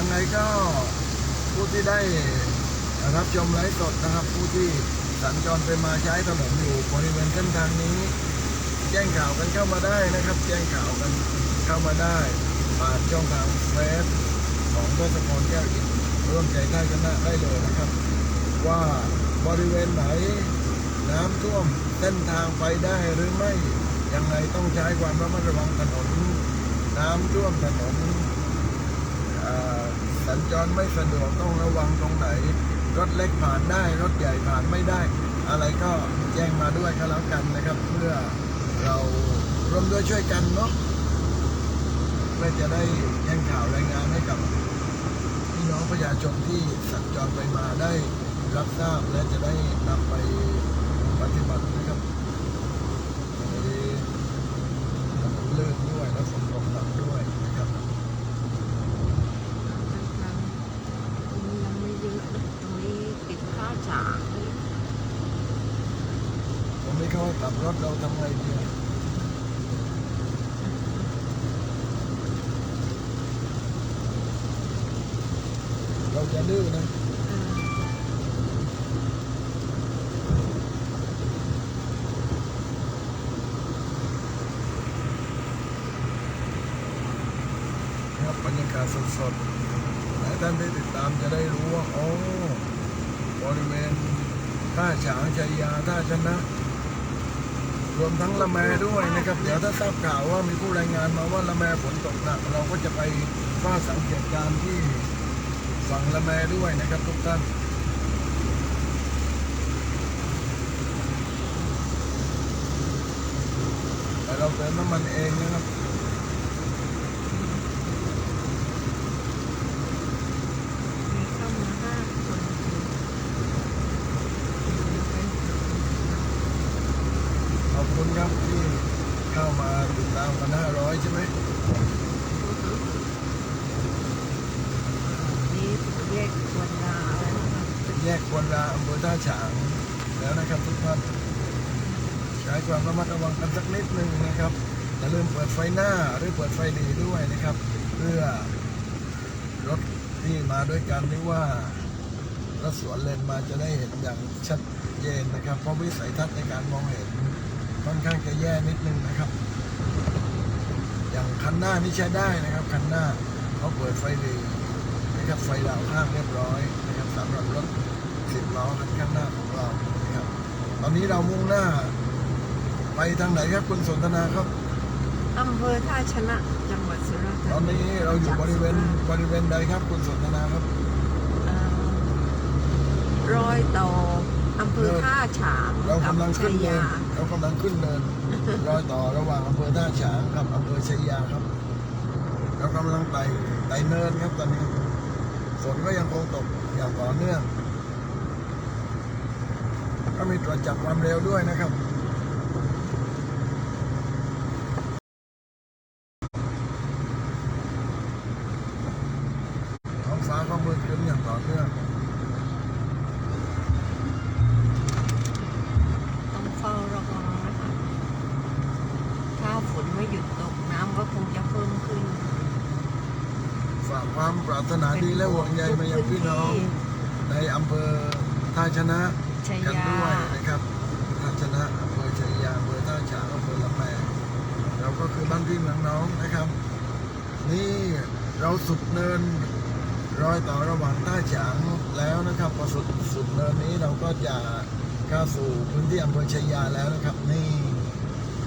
ยังไงก็ผู้ที่ได้รับชมไลฟ์สดนะครับ ผู้ที่สัญจรไปมาใช้ถนนอยู่บริเวณเส้นทางนี้ แจ้งข่าวกันเข้ามาได้นะครับ แจ้งข่าวกันเข้ามาได้ผ่านช่องทางเฟซของทศพรแก้วอินร่วมใจใต้คณะได้เลยนะครับ ว่าบริเวณไหนน้ำท่วมเส้นทางไปได้หรือไม่ยังไงต้องใช้ความระมัดระวังถนนน้ำท่วมถนน รไม่สะดวกต้องระวังตรงไหน รถเล็กผ่านได้ รถใหญ่ผ่านไม่ได้ อะไรก็แจ้งมาด้วยก็แล้วกันนะครับ เพื่อเราร่วมด้วยช่วยกันเนาะเพื่อจะได้แจ้งข่าวรายงานให้กับพี่น้องประชาชนที่สัญจรไปมาได้รับทราบและจะได้นำไปปฏิบัตินะครับในถนนลื่นด้วยและฝนตกหนักด้วยนะครับ ตรงนี้ยังไม่เยอะนะตรงนี้ติดข้าวฉาง ผมไม่เข้าขับ รถเราทำไงดีเราจะดื้อนะครับบรรยากาศสดๆหลายท่านได้ติดตามจะได้รู้ว่า โอ้ บริเวณท่าฉางชัยยาท่าชนะ รวมทั้งละแมด้วยนะครับ เดี๋ยวถ้าทราบข่าวว่ามีผู้รายงานมาว่าละแมฝนตกหนัก เราก็จะไปเฝ้าสังเกตการณ์ที่ฝั่งละแมด้วยนะครับทุกท่านแต่เราเติมน้ำมันเองนะครับ มีเข้ามาห้าคน ขอบคุณครับที่เข้ามาติดตามกัน500 ใช่ไหม นี่แยกควรลาแล้วนะคะ แยกควนราอำเภอ ท่าฉางแล้วนะครับทุกท่านใช้ความระมัดระวังกันสักนิดหนึ่งนะครับอย่าลืมเปิดไฟหน้าหรือเปิดไฟดีด้วยนะครับ เพื่อรถที่มาด้วยกันหรือว่ารถสวนเลนมาจะได้เห็นอย่างชัดเจนนะครับ เพราะวิสัยทัศน์ในการมองเห็นค่อนข้างจะแย่นิดนึงนะครับ อย่างคันหน้านี่ใช้ได้นะครับคันหน้าเขาเปิดไฟดีนะครับไฟดาวข้างเรียบร้อยนะครับสำหรับรถ สิบล้อคันข้างหน้าของเรานะครับตอนนี้เรามุ่งหน้า ไปทางไหนครับคุณสนทนาครับอำเภอท่าชนะจังหวัดสุราษฎร์ธาตอนนี้เราอยู่บริเวณบริเวณใดครับคุณสนทนาครับเอ่อรอยต่ออำเภอท่าฉางเรากำลังขึ้นชัยเนินยาเรากำลังขึ้นเนินรอยต่อระหว่างอำเภอท่าฉางกับอำเภอชัยยาครับ เรากำลังไต่ไต่เนินครับตอนนี้ฝนก็ยังคงตกอย่างต่อเนื่อง ก็มีตรวจจับความเร็วด้วยนะครับท้องฟ้าก็มืดครึ้มอย่างต่อเนื่องต้องเฝ้าระวังนะคะถ้าฝนไม่หยุดตกน้ำก็คงจะเพิ่มขึ้นฝากความปรารถนาดีและห่วงใยมายังพี่น้อง ในอำเภอท่าชนะ ชัยกันยาด้วยนะครับท่าชนะอำเภอชัยยาอำเภอท่าฉางอำเภอละแมเราก็คือบ้านพี่เมืองน้องนะครับ นี่เราสุดเนินรอยต่อระหว่างท่าฉางแล้วนะครับพอสุดสุดเนินนี้เราก็จะเข้าสู่พื้นที่อำเภอชัยยาแล้วนะครับ นี่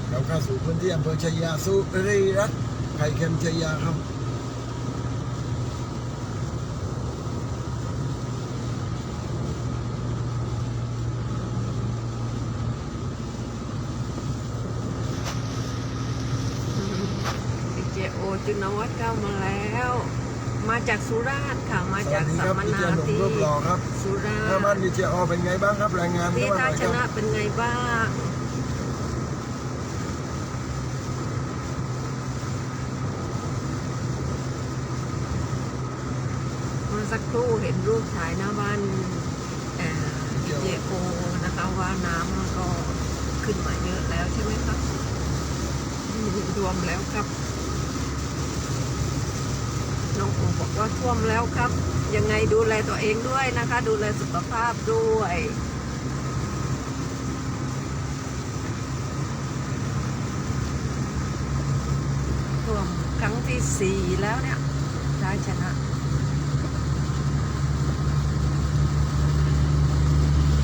เราเข้าสู่พื้นที่อำเภอชัยยาสุรีรัตน์ไข่เค็มชัยยาครับ เจโอจุนวัฒน์เข้ามาแล้ว มาจากสุราษฎร์ค่ะ มาสจาวักสดีสัคมรับมพี่เจนาหนุ่มที่รูปหล่อครับสุราหน้าษบ้านฎร์ดีเจอเป็นไงบ้างครับรายงานที่ด้วยหท่าน่อยชครับนะเป็นไงบ้างเมื่อสักครู่เห็นรูปถ่ายหน้าบ้านเอ่อเจโอนะคะว่าน้ำมันก็ขึ้นมาเยอะแล้วใช่ไหมครับรวมแล้วครับน้องปู บอกว่าท่วมแล้วครับ ยังไงดูแลตัวเองด้วยนะคะ ดูแลสุขภาพด้วยท่วมครั้งที่สี่แล้วเนี่ยชายชนะ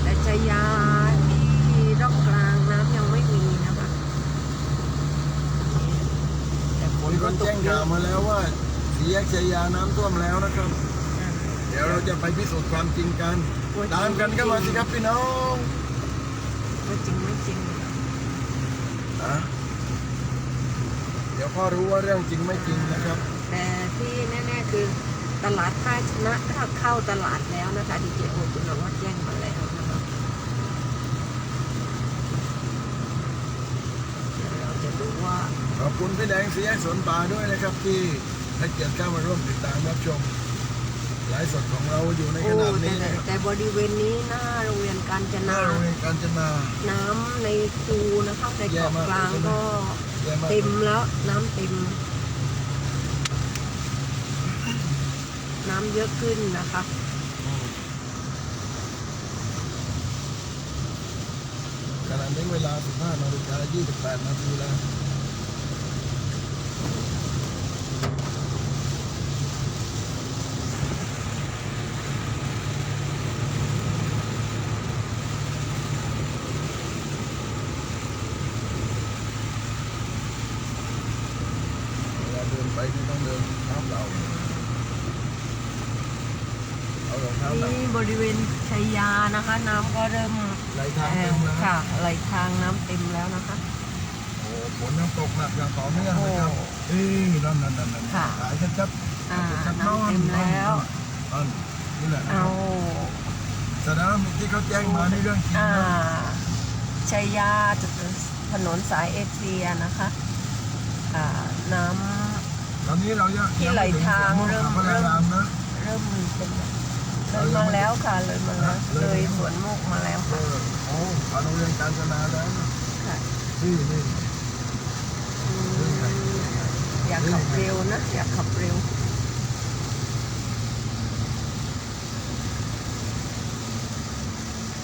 แต่ชายาที่ร่องกลางน้ำยังไม่มีนะคะแต่ฝนมีคก็นตแจ้กงเยาวอะมาแล้วว่า แยกชัยยาน้ำท่วมแล้วนะครับ เดี๋ยวเราจะไปพิสูจน์ความจริงกัน ตามกันเข้ามาสิครับพี่น้องไม่จริงไม่จริงนะเดี๋ยวพ่อรู้ว่าเรื่องจริงไม่จริงนะครับ แต่ที่แน่ๆคือตลาดท่าชนะถ้าเข้าตลาดแล้วนะคะดีเจโอคุณนวัดแจ้งมาแล้วนะคะเดี๋ยวเราจะดูว่าขอบคุณพี่แดงสีแยกสวนป่าด้วยนะครับที่ ให้เกียรติเข้ามาร่วมติดตามรับชมไลฟ์สดของเราอยู่ในขโอ้ณะแต่นี้แต่นะครับแต่บริเวณนี้หน้าโรงเรียนการจหน้านา โรงเรียนกาญจนา น้ำในคูนะคะในแย่เกาะมากกลางก็แย่มากเต็มแล้วน้ำเต็ม น้ำเยอะขึ้นนะคะอืมขณะนี้เวลา 15นาฬิกา28นาทีแล้วเวลาเดินไปนี่ต้องเดินเท้าเปล่าเอารองเท้าห นักนี่บริเวณชัยยานะคะ น้ำก็เริ่มไหลทางเต็มแล้วค่ะไหลทางน้ำเต็มแล้วนะคะโอ้ฝนยังตกหนักอย่างต่อเนื่องนะครับโอ้เอ้ยนั่นนั่นนั่นนั่นค่ะหายชัดอ่าๆชัดๆน้ำเต็มแล้วนั่นนี่แหละเอาแสดงว่าที่เขาแจ้งมานี่เรื่องจริงอ่านะชัยยาจุดถนนสายเอเชียนะคะอ่าน้ตอนนี้เรายังที่ไหลทางยัเริ่มพยายามนะำเริ่มเป็น เลยมาแล้วค่ะเลยมาแล้วเลเลยยสวนโมกมาแล้วเอค่ะอโอ้ผ่านโรงเรียนการจนาแล้วนะค่ะนี่นี่อืมอยากขับเร็วนะอยากขับเร็ว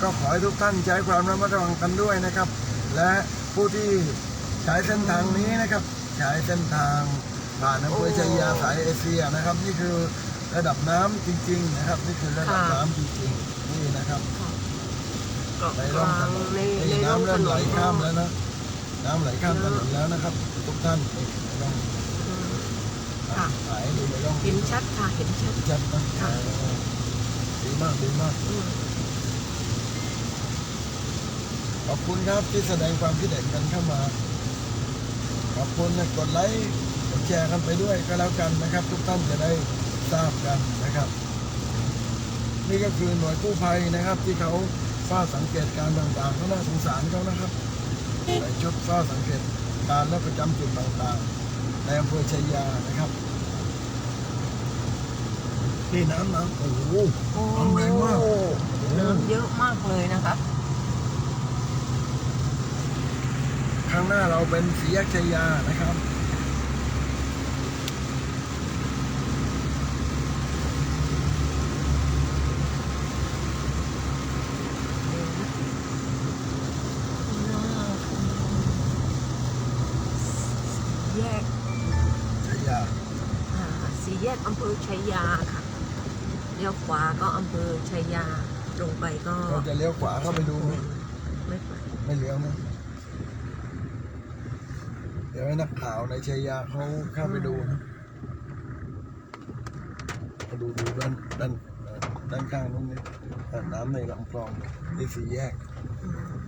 ก็ขอให้ทุกท่านใช้ความระมัดระวังกันด้วยนะครับ และผู้ที่ใช้เส้นทางนี้นะครับ ใช้เส้นทางผ่านอำเภอชัยยาสายเอเชียนะครับ นี่คือ ระดับน้ำจริง ๆ นะครับ นี่คือระดับค่ะ น้ำจริงๆนี่นะครับเกาะในกร่องลาถงนนในนี่ในร่องน้ำถเริ่มนไหลนข้ามแล้วนะน้ำไหลข้ามถนนแล้วนะครับ ทุกท่านนี่ในร่องอืม ค่ะหายดูในร่องเห็นชัดค่ะเห็นชัด ชัดนะค่ะเออดีมากดีมาก อืม ขอบคุณครับที่แสดงความคิดเห็นกันเข้ามา ขอบคุณนะกดไลค์กดแชร์กันไปด้วยก็แล้วกันนะครับ ทุกท่านจะได้ ทราบกันนะครับ นี่ก็คือหน่วยกู้ภัยนะครับ ที่เขาเฝ้าสังเกตการณ์ต่างๆเขาน่าสงสารเขานะครับใส่ชุดเฝ้าสังเกตการณ์และประจำจุดต่างๆในอำเภอชัยยานะครับนี่น้ำน้ำโอ้โหโอ้น้ำแรงมากน้ำเยอะมากเลยนะคะข้างหน้าเราเป็นสีแยกชัยยานะครับ แยก ชัยยา อ่าสี่แยกอำเภอ ชัยยาค่ะเลี้ยวขวาก็อำเภอชัยยาลงไปก็เราจะเลี้ยวขวาเข้าไปดูไหมไม่ไปไม่เลี้ยวนะเดี๋ยวให้นักข่าวในชัยยาเขาเข้าไปดูนะมาดูดูด้านด้านเอ่อด้านข้างนู้นนี่อ่าน้ำในลำคลองที่สี่แยก อืม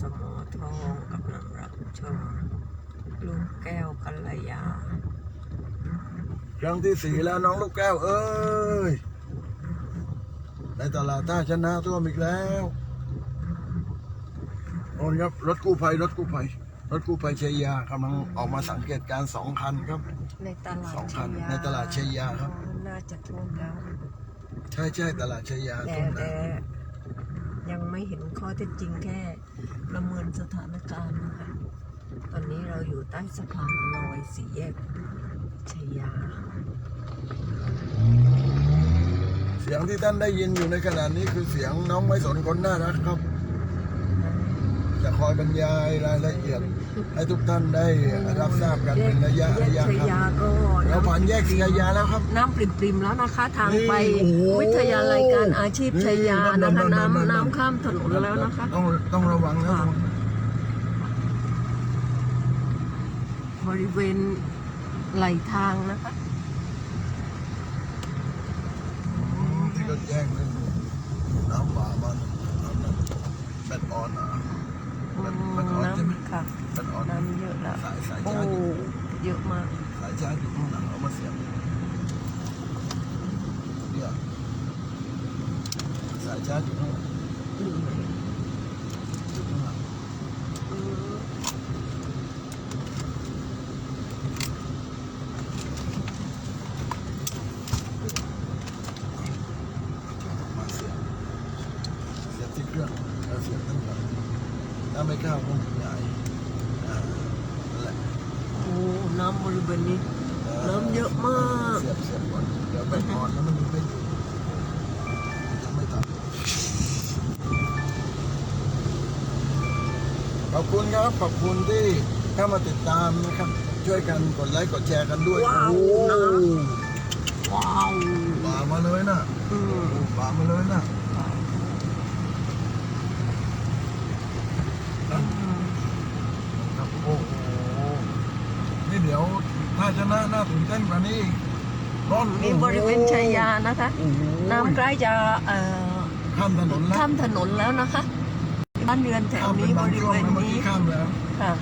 สมอทองกำลังรับชมลุงแก้วกัลยา ครั้งที่สี่แล้วน้องลูกแก้ว เอ้ยในตลาดท่าชนะท่วมอีกแล้วโอ้ยครับรถกู้ภัยรถกู้ภัยรถกู้ภัยชัยยากำลังออกมาสังเกตการณ์สองคันครับ ในตลาดสองคัชันยยาในตลาดชัยยาครับอ๋อน่าจะท่วมแล้ว ใช่ใช่ตลาดชัยยาแต่ตรงนั้แต่นยังไม่เห็นข้อเท็จจริงแค่ประเมินสถานการณ์นะคะตอนนี้เราอยู่ใต้สะพานลอยสี่แยกชัยยา เสียงที่ท่านได้ยินอยู่ในขณะนี้คือเสียงน้องไม่สนคนน่ารักครับ จะคอยบรรยายรายละเอียด ให้ทุกท่านได้รับทราบกันเป็นระยะแยระกยะชัยครับยาก็เราผ่านแยกเสียยาแล้วครับ น้ำปริมๆแล้วนะคะ ทางไปนี่โอ้โหวิทยาลัยการอาชีพชัยยานะคะนั่นๆๆๆน้ำน้ำข้ามถนนแล้วนะคะ ต้องต้องระวังนะค่ะบริเวณไหลทางนะคะ อืมที่เขาแจ้งเรื่องน้ำป่ามันน้ำน้ำแบดออนอะแบดแบดออนใช่ไหม น้ำค่ะ แบดออน น้ำเยอะแล้ว สายสาย โอ้ ชาร์จอยู่ เยอะมาก สายชาร์จอยู่ข้างหลังเอามาเสี ริเวณนี้น้ำเยอะมากเสียบเสียบก่อนเดี๋ยวไปนอนแล้วมันไม่อยู่ยังไม่ตัดขอบคุณครับขอบคุณที่เข้ามาติดตามนะครับ ช่วยกันกดไลค์กดแชร์กันด้วยว้าวนะว้าวป่ามาเลยนะอืมโอ้ป่ามาเลยนะโอ้โห ดี๋ยวถ้าชนะน่าตื่นเต้นกว่านี้อีกรถนี่บริเวณชัยยานะคะ โอ้โหน้ำใกล้จะเอ่อข้ามถนนแล้วข้ามถนนแล้วนะคะ บ้านเรือนแถวข้ามเป็นี้นบบางริช่วเวงณนะเมื่อนี้กี้ข้ามแล้ว ค่ะ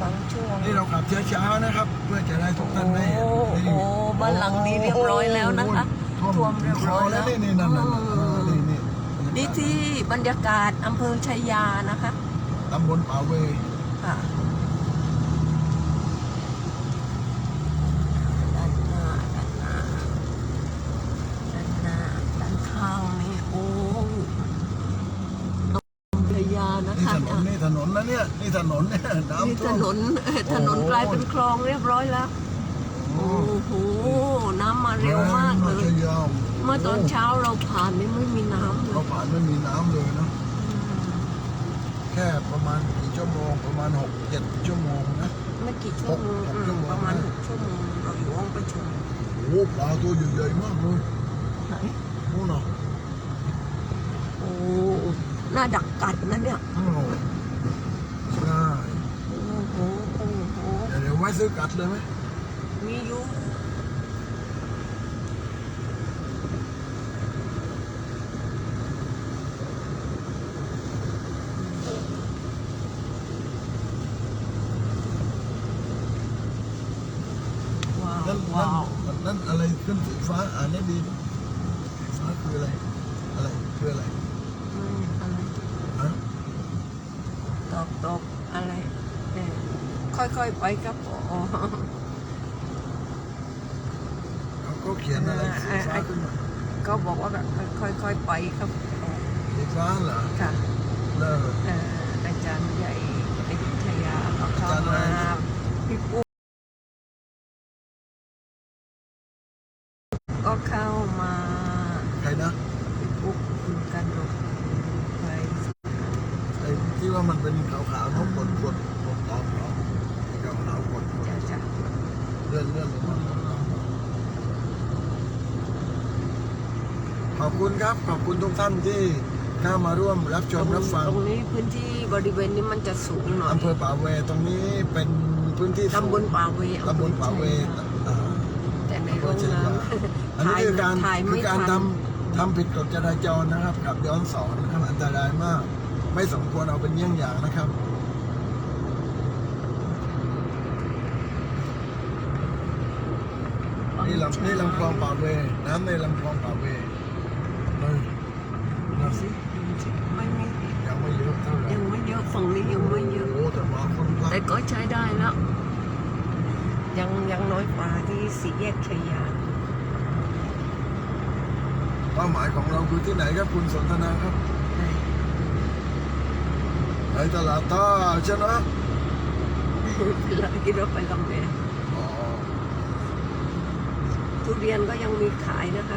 บางช่วง นี่เราขับช้าๆนะครับ เพื่อจะได้ทุกท่านได้เห็นโอ้โหบ้านหลังนี้เรียบร้อยแล้วนะคะโอ้โหท่วมเรียบร้อยแล้วนี่นี่นั่นนั่นนั่นอืมนี่นี่นี่ที่บรรยากาศอำเภอชัยยานะคะตำบลป่าเวค่ะด้านหน้าด้านหน้าด้านหน้าด้านข้างนี่โอ้อำเภอชัยยานะ นี่ คะ ถนนนี่ถนนนะเนี่ยนี่ถนนเนี่ย นี่ น้ำถท่วมนนเอ่อถนนกลายเป็นคลองเรียบร้อยแล้ว โอ้โอ้โหน้ำมาเร็วมากเลยแรงยาวเมื่อตอนเช้าเราผ่านนี่ไม่มีน้ำเลเรายผ่านไม่มีน้ำเลยเนาะแค่ประมาณกี่ชั่วโมง ประมาณหกเจ็ดชั่วโมงนะ ไม่กี่ชั่วโมงหกอืมชั่วโมง ประมาณหกชั่วโมงเราอยู่ห้องประชุมโอ้โหปลาตัวใหญ่ๆมากเลยไหนนู่นน่ะโอ้หน้าดักกัดนะเนี่ยโอ้โหใช่ โอ้โห โอ้โห เดี๋ยวเดี๋ยวไว้ซื้อกัดเลยไหมมีอยู่ว้าวนั่นว้าวนั่นนั่นอะไรขึ้นสีฟ้าอ่านได้ดีสีฟ้าคืออะไร อะไรคืออะไร อืมอะไรฮะตอบตอบอะไรเออ ค่อยๆไปครับอ๋อเขาเขาเขียนอะไรสีฟ้าขึ้นมาก็บอกว่าค่อยๆไปครับอ๋อสีฟ้าเหรอค่ะเลิกเอ่ออาจารย์ใหญ่อยุธยาก็เข้าอาจารย์อะไรมานะพี่ปุ๊กก็เข้ามาใครนะพี่ปุ๊กคุณกันรกไปไอ้ที่ว่ามันเป็นขาวๆเขากดกดกดตอบเขาไอ้ขาวๆกดกด จะจะ เลื่อนเลื่อนลงมาขอบคุณครับ ขอบคุณทุกท่านที่เข้ามาร่วมรับชมรับฟังตรงนี้พื้นที่บริเวณนี้มันจะสูงหน่อยอำเภอป่าเวตรงนี้เป็นพื้นที่ตำบลป่าเวตำบลป่าเวอำภอชัยนาอ่าแต่ในอำเภโรองชัยน้ยาอันำนี้ถ่ายคือการถ่ายคืไม่อการทันทำทำผิดกฎจราจรนะครับขับย้อนสอนนะครับอันตรายมาก ไม่สมควรเอาเป็นเยี่ยงอย่างนะครับ นี่ลำนี่ลำคลองป่าเวน้ำในลำคลองป่าเวเลยนะสิยังไม่เยอะเท่าไหร่ยังไม่เยอะฝั่งนี้ยังไม่เยอะโอ้แต่ว่าคนพักแต่ก็ใช้ได้แล้ว ยังยังน้อยกว่าที่สี่แยกขยะเป้าหมายของเราคือที่ไหนครับคุณสนทนาครับไปตลาดต้าใช่ไหมเราคิดว่ไปลำเบ ทุเรียนก็ยังมีขายนะคะ